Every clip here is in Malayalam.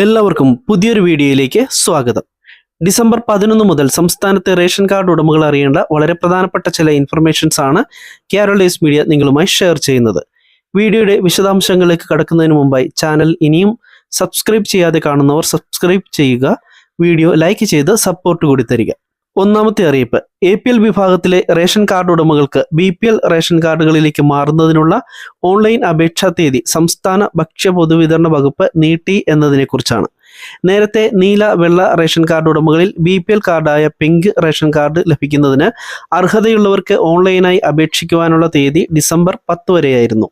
എല്ലാവർക്കും പുതിയൊരു വീഡിയോയിലേക്ക് സ്വാഗതം. ഡിസംബർ പതിനൊന്ന് മുതൽ സംസ്ഥാനത്തെ റേഷൻ കാർഡ് ഉടമകൾ അറിയേണ്ട വളരെ പ്രധാനപ്പെട്ട ചില ഇൻഫർമേഷൻസ് ആണ് കേരളീസ് മീഡിയ നിങ്ങളുമായി ഷെയർ ചെയ്യുന്നത്. വീഡിയോയുടെ വിശദാംശങ്ങളിലേക്ക് കടക്കുന്നതിന് മുമ്പായി ചാനൽ ഇനിയും സബ്സ്ക്രൈബ് ചെയ്യാതെ കാണുന്നവർ സബ്സ്ക്രൈബ് ചെയ്യുക. വീഡിയോ ലൈക്ക് ചെയ്ത് സപ്പോർട്ട് കൂടി തരിക. ഒന്നാമത്തെ അറിയിപ്പ്. എ പി എൽ വിഭാഗത്തിലെ റേഷൻ കാർഡ് ഉടമകൾക്ക് ബി പി എൽ റേഷൻ കാർഡുകളിലേക്ക് മാറുന്നതിനുള്ള ഓൺലൈൻ അപേക്ഷാ തീയതി സംസ്ഥാന ഭക്ഷ്യ പൊതുവിതരണ വകുപ്പ് നീട്ടി എന്നതിനെക്കുറിച്ചാണ്. നേരത്തെ നീല വെള്ള റേഷൻ കാർഡ് ഉടമകളിൽ ബി പി എൽ കാർഡായ പിങ്ക് റേഷൻ കാർഡ് ലഭിക്കുന്നതിന് അർഹതയുള്ളവർക്ക് ഓൺലൈനായി അപേക്ഷിക്കുവാനുള്ള തീയതി ഡിസംബർ പത്ത് വരെയായിരുന്നു.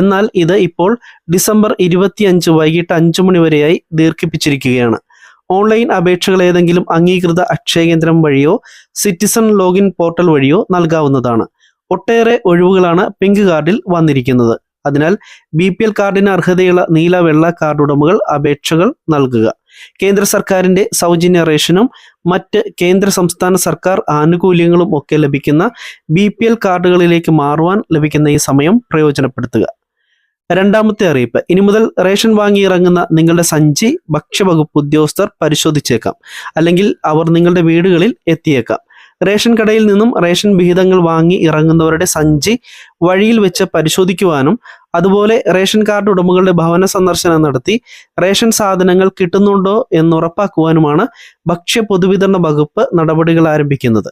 എന്നാൽ ഇത് ഇപ്പോൾ ഡിസംബർ ഇരുപത്തിയഞ്ച് വൈകിട്ട് അഞ്ചു മണി വരെയായി ദീർഘിപ്പിച്ചിരിക്കുകയാണ്. ഓൺലൈൻ അപേക്ഷകൾ ഏതെങ്കിലും അംഗീകൃത അക്ഷയ കേന്ദ്രം വഴിയോ സിറ്റിസൺ ലോഗിൻ പോർട്ടൽ വഴിയോ നൽകാവുന്നതാണ്. ഒട്ടേറെ ഒഴിവുകളാണ് പിങ്ക് കാർഡിൽ വന്നിരിക്കുന്നത്. അതിനാൽ ബി പി എൽ കാർഡിന് അർഹതയുള്ള നീല വെള്ള കാർഡ് ഉടമകൾ അപേക്ഷകൾ നൽകുക. കേന്ദ്ര സർക്കാരിന്റെ സൗജന്യ റേഷനും മറ്റ് കേന്ദ്ര സംസ്ഥാന സർക്കാർ ആനുകൂല്യങ്ങളും ഒക്കെ ലഭിക്കുന്ന ബി കാർഡുകളിലേക്ക് മാറുവാൻ ലഭിക്കുന്ന ഈ സമയം പ്രയോജനപ്പെടുത്തുക. രണ്ടാമത്തെ അറിയിപ്പ്. ഇനി മുതൽ റേഷൻ വാങ്ങി ഇറങ്ങുന്ന നിങ്ങളുടെ സഞ്ചി ഭക്ഷ്യവകുപ്പ് ഉദ്യോഗസ്ഥർ പരിശോധിച്ചേക്കാം. അല്ലെങ്കിൽ അവർ നിങ്ങളുടെ വീടുകളിൽ എത്തിയേക്കാം. റേഷൻ കടയിൽ നിന്നും റേഷൻ വിഹിതങ്ങൾ വാങ്ങി ഇറങ്ങുന്നവരുടെ സഞ്ചി വഴിയിൽ വെച്ച് പരിശോധിക്കുവാനും അതുപോലെ റേഷൻ കാർഡ് ഉടമകളുടെ ഭവന സന്ദർശനം നടത്തി റേഷൻ സാധനങ്ങൾ കിട്ടുന്നുണ്ടോ എന്ന് ഉറപ്പാക്കുവാനുമാണ് ഭക്ഷ്യ പൊതുവിതരണ വകുപ്പ് നടപടികൾ ആരംഭിക്കുന്നത്.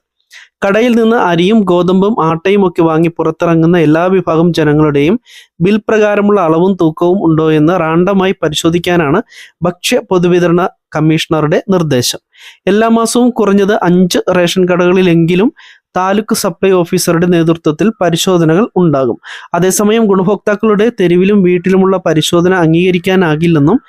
കടയിൽ നിന്ന് അരിയും ഗോതമ്പും ആട്ടയും ഒക്കെ വാങ്ങി പുറത്തിറങ്ങുന്ന എല്ലാ വിഭാഗം ജനങ്ങളുടെയും ബിൽ പ്രകാരമുള്ള അളവും തൂക്കവും ഉണ്ടോ എന്ന് റാണ്ടമായി പരിശോധിക്കാനാണ് ഭക്ഷ്യ പൊതുവിതരണ കമ്മീഷണറുടെ നിർദ്ദേശം. എല്ലാ മാസവും കുറഞ്ഞത് അഞ്ച് റേഷൻ കടകളിലെങ്കിലും താലൂക്ക് സപ്ലൈ ഓഫീസറുടെ നേതൃത്വത്തിൽ പരിശോധനകൾ ഉണ്ടാകും. അതേസമയം ഗുണഭോക്താക്കളുടെ തെരുവിലും വീട്ടിലുമുള്ള പരിശോധന അംഗീകരിക്കാനാകില്ലെന്നും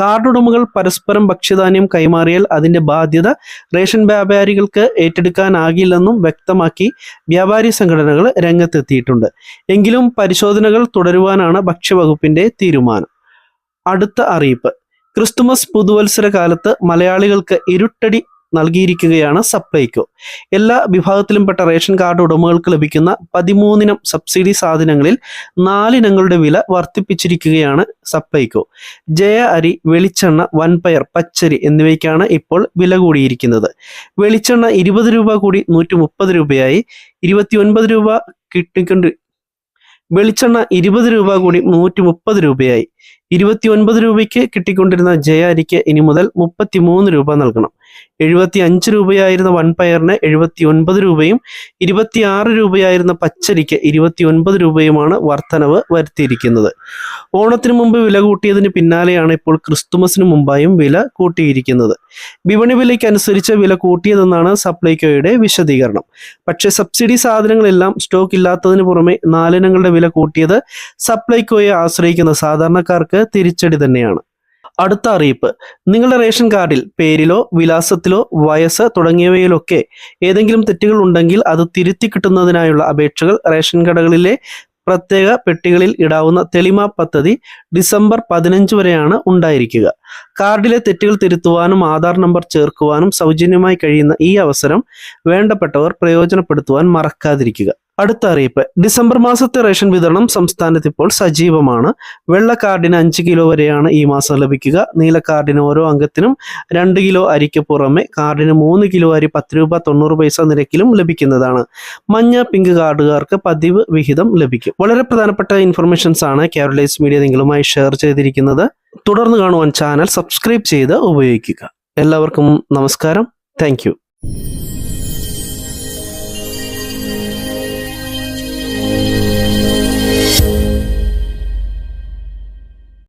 കാർഡുടമകൾ പരസ്പരം ഭക്ഷ്യധാന്യം കൈമാറിയാൽ അതിന്റെ ബാധ്യത റേഷൻ വ്യാപാരികൾക്ക് ഏറ്റെടുക്കാനാകില്ലെന്നും വ്യക്തമാക്കി വ്യാപാരി സംഘടനകൾ രംഗത്തെത്തിയിട്ടുണ്ട്. എങ്കിലും പരിശോധനകൾ തുടരുവാനാണ് ഭക്ഷ്യവകുപ്പിന്റെ തീരുമാനം. അടുത്ത അറിയിപ്പ്. ക്രിസ്തുമസ് പുതുവത്സര കാലത്ത് മലയാളികൾക്ക് ഇരുട്ടടി നൽകിയിരിക്കുകയാണ് സപ്ലൈകോ. എല്ലാ വിഭാഗത്തിലും പെട്ട റേഷൻ കാർഡ് ഉടമകൾക്ക് ലഭിക്കുന്ന പതിമൂന്നിനം സബ്സിഡി സാധനങ്ങളിൽ നാലിനങ്ങളുടെ വില വർദ്ധിപ്പിച്ചിരിക്കുകയാണ് സപ്ലൈകോ. ജയ അരി വെളിച്ചെണ്ണ വൻപയർ പച്ചരി എന്നിവയ്ക്കാണ് ഇപ്പോൾ വില കൂടിയിരിക്കുന്നത്. വെളിച്ചെണ്ണ ഇരുപത് രൂപ കൂടി നൂറ്റി മുപ്പത് രൂപയായി. ഇരുപത്തിയൊൻപത് രൂപ കിട്ടിക്കൊണ്ട് വെളിച്ചെണ്ണ ഇരുപത് രൂപ കൂടി നൂറ്റി മുപ്പത് രൂപയായി. ഇരുപത്തി ഒൻപത് രൂപയ്ക്ക് കിട്ടിക്കൊണ്ടിരുന്ന ജയ അരിക്ക് ഇനി മുതൽ മുപ്പത്തി മൂന്ന് രൂപ നൽകണം. എഴുപത്തി അഞ്ച് രൂപയായിരുന്ന വൺപയറിന് എഴുപത്തി ഒൻപത് രൂപയും ഇരുപത്തിയാറ് രൂപയായിരുന്ന പച്ചരിക്ക് ഇരുപത്തി ഒൻപത് രൂപയുമാണ് വർധനവ് വരുത്തിയിരിക്കുന്നത്. ഓണത്തിന് മുമ്പ് വില കൂട്ടിയതിന് പിന്നാലെയാണ് ഇപ്പോൾ ക്രിസ്തുമസിന് മുമ്പായും വില കൂട്ടിയിരിക്കുന്നത്. വിപണി വിലയ്ക്ക് അനുസരിച്ച് വില കൂട്ടിയതെന്നാണ് സപ്ലൈകോയുടെ വിശദീകരണം. പക്ഷേ സബ്സിഡി സാധനങ്ങളെല്ലാം സ്റ്റോക്ക് ഇല്ലാത്തതിന് പുറമെ നാലിനങ്ങളുടെ വില കൂട്ടിയത് സപ്ലൈകോയെ ആശ്രയിക്കുന്ന സാധാരണക്കാർക്ക് തിരിച്ചടി തന്നെയാണ്. അടുത്ത അറിയിപ്പ്. നിങ്ങളുടെ റേഷൻ കാർഡിൽ പേരിലോ വിലാസത്തിലോ വയസ്സ് തുടങ്ങിയവയിലൊക്കെ ഏതെങ്കിലും തെറ്റുകൾ ഉണ്ടെങ്കിൽ അത് തിരുത്തി കിട്ടുന്നതിനായുള്ള അപേക്ഷകൾ റേഷൻ കടകളിലെ പ്രത്യേക പെട്ടികളിൽ ഇടാവുന്ന തെളിമ പദ്ധതി ഡിസംബർ പതിനഞ്ച് വരെയാണ് ഉണ്ടായിരിക്കുക. കാർഡിലെ തെറ്റുകൾ തിരുത്തുവാനും ആധാർ നമ്പർ ചേർക്കുവാനും സൗജന്യമായി കഴിയുന്ന ഈ അവസരം വേണ്ടപ്പെട്ടവർ പ്രയോജനപ്പെടുത്തുവാൻ മറക്കാതിരിക്കുക. അടുത്ത അറിയിപ്പ്. ഡിസംബർ മാസത്തെ റേഷൻ വിതരണം സംസ്ഥാനത്ത് ഇപ്പോൾ സജീവമാണ്. വെള്ള കാർഡിന് അഞ്ച് കിലോ വരെയാണ് ഈ മാസം ലഭിക്കുക. നീല കാർഡിന് ഓരോ അംഗത്തിനും രണ്ട് കിലോ അരിക്ക് പുറമെ കാർഡിന് മൂന്ന് കിലോ അരി പത്ത് രൂപ തൊണ്ണൂറ് പൈസ നിരക്കിലും ലഭിക്കുന്നതാണ്. മഞ്ഞ പിങ്ക് കാർഡുകാർക്ക് പതിവ് വിഹിതം ലഭിക്കും. വളരെ പ്രധാനപ്പെട്ട ഇൻഫർമേഷൻസ് ആണ് കേരളൈസ് മീഡിയ നിങ്ങളുമായി ഷെയർ ചെയ്തിരിക്കുന്നത്. തുടർന്ന് കാണുവാൻ ചാനൽ സബ്സ്ക്രൈബ് ചെയ്ത് ഉപയോഗിക്കുക. എല്ലാവർക്കും നമസ്കാരം. താങ്ക്